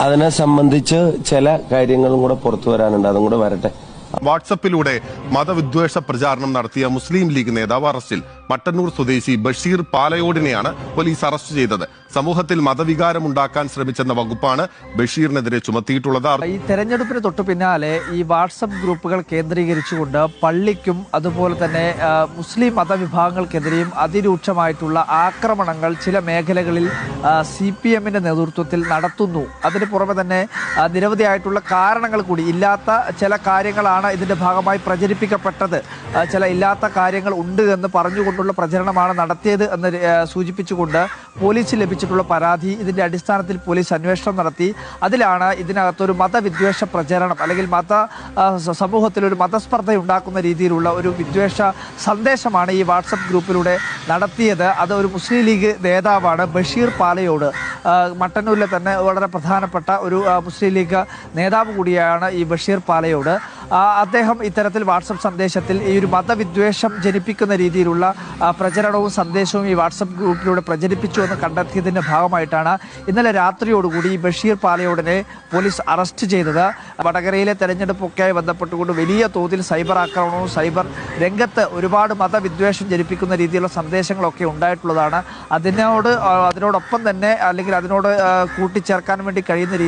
അതിനെ സംബന്ധിച്ച് ചില കാര്യങ്ങളും കൂടെ പുറത്തു വരാനുണ്ട്. അതും കൂടെ വരട്ടെ. വാട്സപ്പിലൂടെ മതവിദ്വേഷ പ്രചാരണം നടത്തിയ മുസ്ലിം ലീഗ് നേതാവ് അറസ്റ്റിൽ മട്ടന്നൂർ സ്വദേശി ബഷീർ പാലയോടിനെയാണ് പോലീസ് അറസ്റ്റ് ചെയ്തത്. സമൂഹത്തിൽ മതവികാരം ഉണ്ടാക്കാൻ ശ്രമിച്ചെന്ന വകുപ്പാണ് ബഷീറിനെതിരെ ചുമത്തിയിട്ടുള്ളത്. ഈ തെരഞ്ഞെടുപ്പിന് തൊട്ടു പിന്നാലെ ഈ വാട്സപ്പ് ഗ്രൂപ്പുകൾ കേന്ദ്രീകരിച്ചുകൊണ്ട് പള്ളിക്കും അതുപോലെ തന്നെ മുസ്ലിം മതവിഭാഗങ്ങൾക്കെതിരെയും അതിരൂക്ഷമായിട്ടുള്ള ആക്രമണങ്ങൾ ചില മേഖലകളിൽ സി പി എമ്മിന്റെ നേതൃത്വത്തിൽ നടത്തുന്നു. അതിന് പുറമെ തന്നെ നിരവധിയായിട്ടുള്ള കാരണങ്ങൾ കൂടി ഇല്ലാത്ത ചില കാര്യങ്ങളാണ് ഇതിന്റെ ഭാഗമായി പ്രചരിപ്പിക്കപ്പെട്ടത്. ചില ഇല്ലാത്ത കാര്യങ്ങൾ ഉണ്ട് എന്ന് പറഞ്ഞുകൊണ്ടുള്ള പ്രചരണമാണ് നടത്തിയത് എന്ന് സൂചിപ്പിച്ചുകൊണ്ട് പോലീസിൽ ലഭിച്ചിട്ടുള്ള പരാതി ഇതിന്റെ അടിസ്ഥാനത്തിൽ പോലീസ് അന്വേഷണം നടത്തി. അതിലാണ് ഇതിനകത്തൊരു മതവിദ്വേഷ പ്രചരണം അല്ലെങ്കിൽ മത സമൂഹത്തിൽ ഒരു മതസ്പർദ്ധ ഉണ്ടാക്കുന്ന രീതിയിലുള്ള ഒരു വിദ്വേഷ സന്ദേശമാണ് ഈ വാട്സപ്പ് ഗ്രൂപ്പിലൂടെ നടത്തിയത്. അത് ഒരു മുസ്ലിം ലീഗ് നേതാവാണ് ബഷീർ പാലയോട്. മട്ടന്നൂരിലെ തന്നെ വളരെ പ്രധാനപ്പെട്ട ഒരു മുസ്ലിം ലീഗ് നേതാവ് കൂടിയാണ് ഈ ബഷീർ പാലയോട്. അദ്ദേഹം ഇത്തരത്തിൽ വാട്സപ്പ് സന്ദേശത്തിൽ ഈ ഒരു മതവിദ്വേഷം ജനിപ്പിക്കുന്ന രീതിയിലുള്ള പ്രചരണവും സന്ദേശവും ഈ വാട്സപ്പ് ഗ്രൂപ്പിലൂടെ പ്രചരിപ്പിച്ചു എന്ന് കണ്ടെത്തിയതിന്റെ ഭാഗമായിട്ടാണ് ഇന്നലെ രാത്രിയോടുകൂടി ഈ ബഷീർ പാലയോടിനെ പോലീസ് അറസ്റ്റ് ചെയ്തത്. വടകരയിലെ തെരഞ്ഞെടുപ്പൊക്കെയായി ബന്ധപ്പെട്ടുകൊണ്ട് വലിയ തോതിൽ സൈബർ ആക്രമണവും സൈബർ രംഗത്ത് ഒരുപാട് മതവിദ്വേഷം ജനിപ്പിക്കുന്ന രീതിയിലുള്ള സന്ദേശങ്ങളൊക്കെ ഉണ്ടായിട്ടുള്ളതാണ്. അതിനോട് അതിനോടൊപ്പം തന്നെ അല്ലെങ്കിൽ അതിനോട് കൂട്ടിച്ചേർക്കാൻ വേണ്ടി കഴിയുന്ന